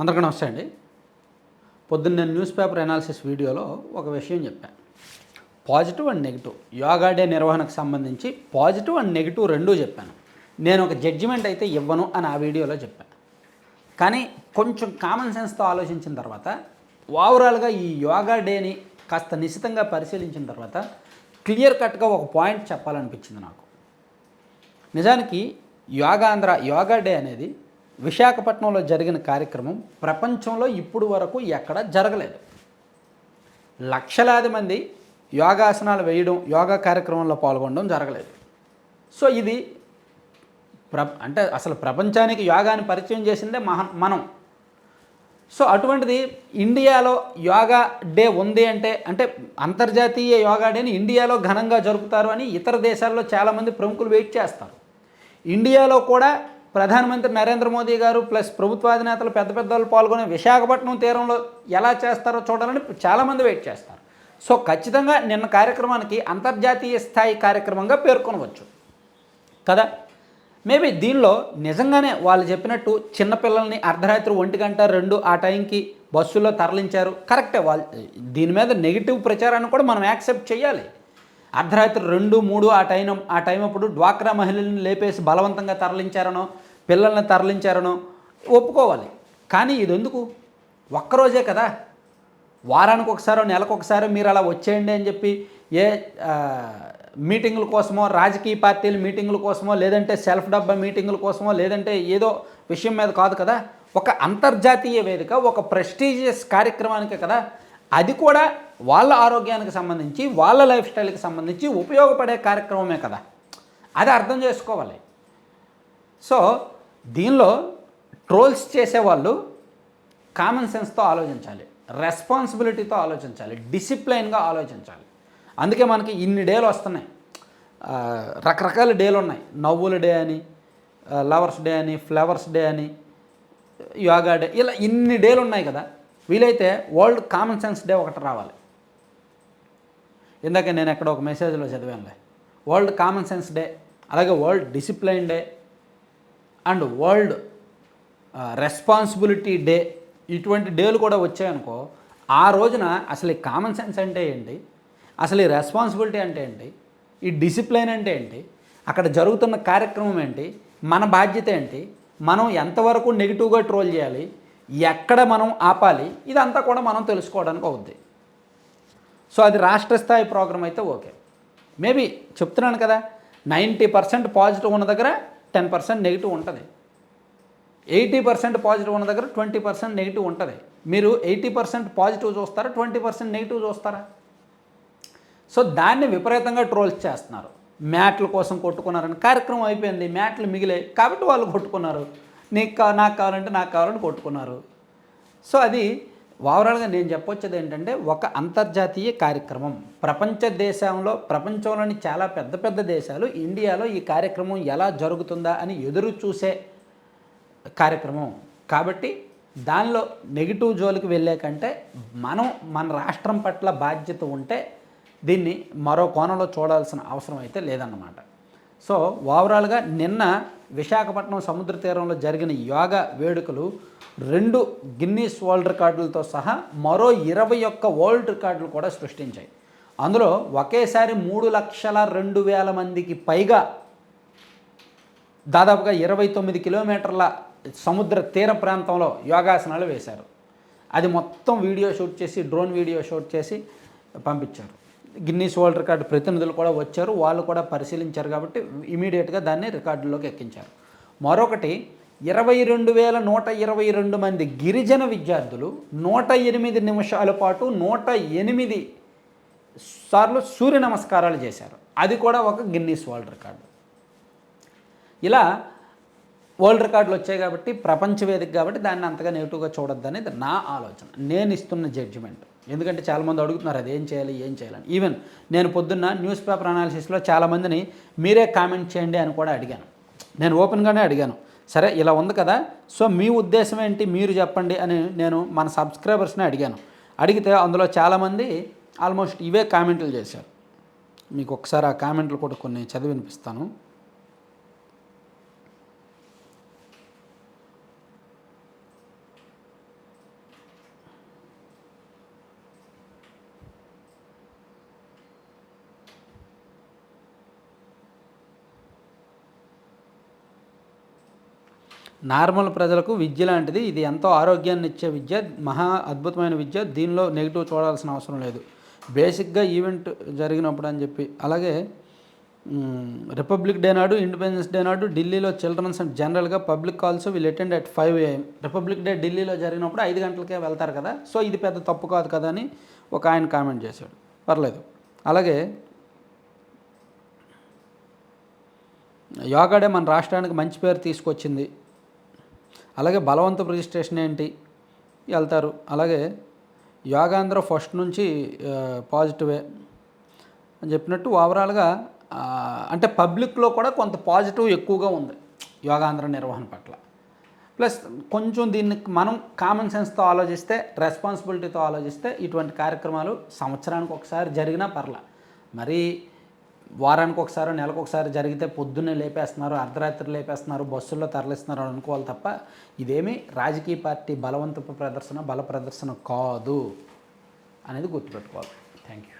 అందరికీ నమస్తే అండి. పొద్దున్న నేను న్యూస్ పేపర్ అనాలిసిస్ వీడియోలో ఒక విషయం చెప్పాను positive and negative. Yoga day నిర్వహణకు సంబంధించి పాజిటివ్ అండ్ నెగిటివ్ రెండూ చెప్పాను. నేను ఒక జడ్జిమెంట్ అయితే ఇవ్వను అని ఆ వీడియోలో చెప్పాను కానీ కొంచెం కామన్ సెన్స్తో ఆలోచించిన తర్వాత ఓవరాల్గా ఈ యోగా డేని కాస్త నిశితంగా పరిశీలించిన తర్వాత క్లియర్ కట్గా ఒక పాయింట్ చెప్పాలనిపించింది నాకు. నిజానికి యోగాంధ్ర యోగా డే అనేది విశాఖపట్నంలో జరిగిన కార్యక్రమం ప్రపంచంలో ఇప్పుడు వరకు ఎక్కడ జరగలేదు. లక్షలాది మంది యోగాసనాలు వేయడం యోగా కార్యక్రమంలో పాల్గొనడం జరగలేదు. సో ఇది ప్ర అంటే అసలు ప్రపంచానికి యోగాని పరిచయం చేసిందే మహ మనం. సో అటువంటిది ఇండియాలో యోగా డే ఉంది అంటే అంటే అంతర్జాతీయ యోగా డేని ఇండియాలో ఘనంగా జరుపుతారు అని ఇతర దేశాల్లో చాలామంది ప్రముఖులు వెయిట్ చేస్తారు. ఇండియాలో కూడా ప్రధానమంత్రి నరేంద్ర మోదీ గారు ప్లస్ ప్రభుత్వాధినేతలు పెద్ద పెద్ద వాళ్ళు పాల్గొనే విశాఖపట్నం తీరంలో ఎలా చేస్తారో చూడాలని చాలామంది వెయిట్ చేస్తారు. సో ఖచ్చితంగా నిన్న కార్యక్రమానికి అంతర్జాతీయ స్థాయి కార్యక్రమంగా పేర్కొనవచ్చు. కదా? మేబీ దీనిలో నిజంగానే వాళ్ళు చెప్పినట్టు చిన్నపిల్లల్ని అర్ధరాత్రి ఒంటి గంట రెండు ఆ టైంకి బస్సులో తరలించారు. కరెక్టే వాళ్ళు దీని మీద నెగిటివ్ ప్రచారాన్ని కూడా మనం యాక్సెప్ట్ చేయాలి. అర్ధరాత్రి రెండు మూడు ఆ టైం ఆ టైం అప్పుడు డ్వాక్రా మహిళల్ని లేపేసి బలవంతంగా తరలించారనో పిల్లల్ని తరలించారనో ఒప్పుకోవాలి. కానీ ఇది ఎందుకు ఒక్కరోజే కదా. వారానికి ఒకసారో నెలకు ఒకసారో మీరు అలా వచ్చేయండి అని చెప్పి ఏ మీటింగుల కోసమో రాజకీయ పార్టీల మీటింగుల కోసమో లేదంటే సెల్ఫ్ డబ్బా మీటింగుల కోసమో లేదంటే ఏదో విషయం మీద కాదు కదా. ఒక అంతర్జాతీయ వేదిక ఒక ప్రెస్టీజియస్ కార్యక్రమానికి కదా. అది కూడా వాళ్ళ ఆరోగ్యానికి సంబంధించి వాళ్ళ లైఫ్ స్టైల్కి సంబంధించి ఉపయోగపడే కార్యక్రమమే కదా. అది అర్థం చేసుకోవాలి. సో దీనిలో ట్రోల్స్ చేసేవాళ్ళు కామన్ సెన్స్తో ఆలోచించాలి రెస్పాన్సిబిలిటీతో ఆలోచించాలి డిసిప్లైన్గా ఆలోచించాలి. అందుకే మనకి ఇన్ని డేలు వస్తున్నాయి. రకరకాల డేలు ఉన్నాయి. నవ్వుల డే అని లవర్స్ డే అని ఫ్లవర్స్ డే అని యోగా డే ఇలా ఇన్ని డేలు ఉన్నాయి కదా. వీలైతే వరల్డ్ కామన్ సెన్స్ డే ఒకటి రావాలి. ఇందాక నేను ఎక్కడ ఒక మెసేజ్లో చదివానులే. వరల్డ్ కామన్ సెన్స్ డే అలాగే world discipline day and world responsibility day ఇటువంటి డేలు కూడా వచ్చాయనుకో ఆ రోజున అసలు ఈ కామన్ సెన్స్ అంటే ఏంటి? అసలు ఈ రెస్పాన్సిబిలిటీ అంటే ఏంటి? ఈ డిసిప్లైన్ అంటే ఏంటి? అక్కడ జరుగుతున్న కార్యక్రమం ఏంటి? మన బాధ్యత ఏంటి? మనం ఎంతవరకు నెగిటివ్గా ట్రోల్ చేయాలి? ఎక్కడ మనం ఆపాలి ఇదంతా కూడా మనం తెలుసుకోవడానికి అవుద్ది. సో అది రాష్ట్ర స్థాయి ప్రోగ్రామ్ అయితే ఓకే. మేబీ చెప్తున్నాను కదా నైంటీ పర్సెంట్ పాజిటివ్ ఉన్న దగ్గర టెన్ పర్సెంట్ నెగిటివ్ ఉంటుంది. ఎయిటీ పర్సెంట్ పాజిటివ్ ఉన్న దగ్గర ట్వంటీ పర్సెంట్ నెగిటివ్ ఉంటుంది. మీరు ఎయిటీ పర్సెంట్ పాజిటివ్ చూస్తారా ట్వంటీ పర్సెంట్ నెగిటివ్ చూస్తారా? సో దాన్ని విపరీతంగా ట్రోల్స్ చేస్తున్నారు. మ్యాట్ల కోసం కొట్టుకున్నారని. కార్యక్రమం అయిపోయింది మ్యాట్లు మిగిలాయి. కాబట్టి వాళ్ళు కొట్టుకున్నారు. నీకు కా నాకు కావాలంటే నాకు కావాలని కొట్టుకున్నారు. సో అది ఓవరాల్గా నేను చెప్పొచ్చేది ఏంటంటే ఒక అంతర్జాతీయ కార్యక్రమం. ప్రపంచ దేశంలో ప్రపంచంలోని చాలా పెద్ద పెద్ద దేశాలు ఇండియాలో ఈ కార్యక్రమం ఎలా జరుగుతుందా అని ఎదురు చూసే కార్యక్రమం. కాబట్టి దానిలో నెగిటివ్ జోలికి వెళ్ళే కంటే మనం మన రాష్ట్రం పట్ల బాధ్యత ఉంటే దీన్ని మరో కోణంలో చూడాల్సిన అవసరం అయితే లేదన్నమాట. సో ఓవరాల్గా నిన్న విశాఖపట్నం సముద్ర తీరంలో జరిగిన యోగా వేడుకలు రెండు గిన్నీస్ వరల్డ్ రికార్డులతో సహా మరో ఇరవై ఒక్క వరల్డ్ రికార్డులు కూడా సృష్టించాయి. అందులో ఒకేసారి మూడు లక్షల రెండు వేల మందికి పైగా దాదాపుగా ఇరవై తొమ్మిది కిలోమీటర్ల సముద్ర తీర ప్రాంతంలో యోగాసనాలు వేశారు. అది మొత్తం వీడియో షూట్ చేసి డ్రోన్ వీడియో షూట్ చేసి పంపించారు. గిన్నీస్ వరల్డ్ రికార్డు ప్రతినిధులు కూడా వచ్చారు వాళ్ళు కూడా పరిశీలించారు కాబట్టి ఇమీడియట్గా దాన్ని రికార్డులోకి ఎక్కించారు. మరొకటి ఇరవై రెండు వేల నూట ఇరవై రెండు మంది గిరిజన విద్యార్థులు నూట ఎనిమిది నిమిషాల పాటు నూట ఎనిమిది సార్లు సూర్య నమస్కారాలు చేశారు. అది కూడా ఒక గిన్నీస్ వరల్డ్ రికార్డు. ఇలా వరల్డ్ రికార్డులు వచ్చాయి కాబట్టి ప్రపంచ వేదిక కాబట్టి దాన్ని అంతగా నెగిటివ్గా చూడొద్దనేది నా ఆలోచన. నేను ఇస్తున్న జడ్జిమెంట్ ఎందుకంటే చాలామంది అడుగుతున్నారు అది ఏం చేయాలి ఏం చేయాలని. ఈవెన్ నేను పొద్దున్న న్యూస్ పేపర్ అనాలిసిస్లో చాలామందిని మీరే కామెంట్ చేయండి అని కూడా అడిగాను. నేను ఓపెన్గానే అడిగాను. సరే ఇలా ఉంది కదా సో మీ ఉద్దేశం ఏంటి మీరు చెప్పండి అని నేను మన సబ్స్క్రైబర్స్ని అడిగాను. అడిగితే అందులో చాలామంది ఆల్మోస్ట్ ఇవే కామెంట్లు చేశారు. మీకు ఒకసారి ఆ కామెంట్లు కూడా కొన్ని చదివినిపిస్తాను. నార్మల్ ప్రజలకు విద్య లాంటిది. ఇది ఎంతో ఆరోగ్యాన్ని ఇచ్చే విద్య మహా అద్భుతమైన విద్య. దీనిలో నెగిటివ్ చూడాల్సిన అవసరం లేదు. బేసిక్గా ఈవెంట్ జరిగినప్పుడు అని చెప్పి. అలాగే రిపబ్లిక్ డే నాడు ఇండిపెండెన్స్ డే నాడు ఢిల్లీలో చిల్డ్రన్స్ అండ్ జనరల్గా public calls will attend at five AM. Republic day ఢిల్లీలో జరిగినప్పుడు ఐదు గంటలకే వెళ్తారు కదా. సో ఇది పెద్ద తప్పు కాదు కదా అని ఒక ఆయన కామెంట్ చేశాడు. పర్లేదు. అలాగే యోగా డే మన రాష్ట్రానికి మంచి పేరు తీసుకొచ్చింది. అలాగే బలవంతపు రిజిస్ట్రేషన్ ఏంటి? వెళ్తారు. అలాగే యోగాంధ్ర ఫస్ట్ నుంచి పాజిటివే అని చెప్పినట్టు ఓవరాల్గా అంటే పబ్లిక్లో కూడా కొంత పాజిటివ్ ఎక్కువగా ఉంది యోగాంధ్ర నిర్వహణ పట్ల. ప్లస్ కొంచెం దీన్ని మనం కామన్ సెన్స్తో ఆలోచిస్తే రెస్పాన్సిబిలిటీతో ఆలోచిస్తే ఇటువంటి కార్యక్రమాలు సంవత్సరానికి ఒకసారి జరిగినా పర్లా. మరి వారానికి ఒకసారి నెలకు ఒకసారి జరిగితే పొద్దున్నే లేపేస్తున్నారు అర్ధరాత్రి లేపేస్తున్నారు బస్సుల్లో తరలిస్తున్నారు అనుకోవాలి తప్ప ఇదేమీ రాజకీయ పార్టీ బలవంతపు ప్రదర్శన బల ప్రదర్శన కాదు అనేది గుర్తుపెట్టుకోవాలి. Thank you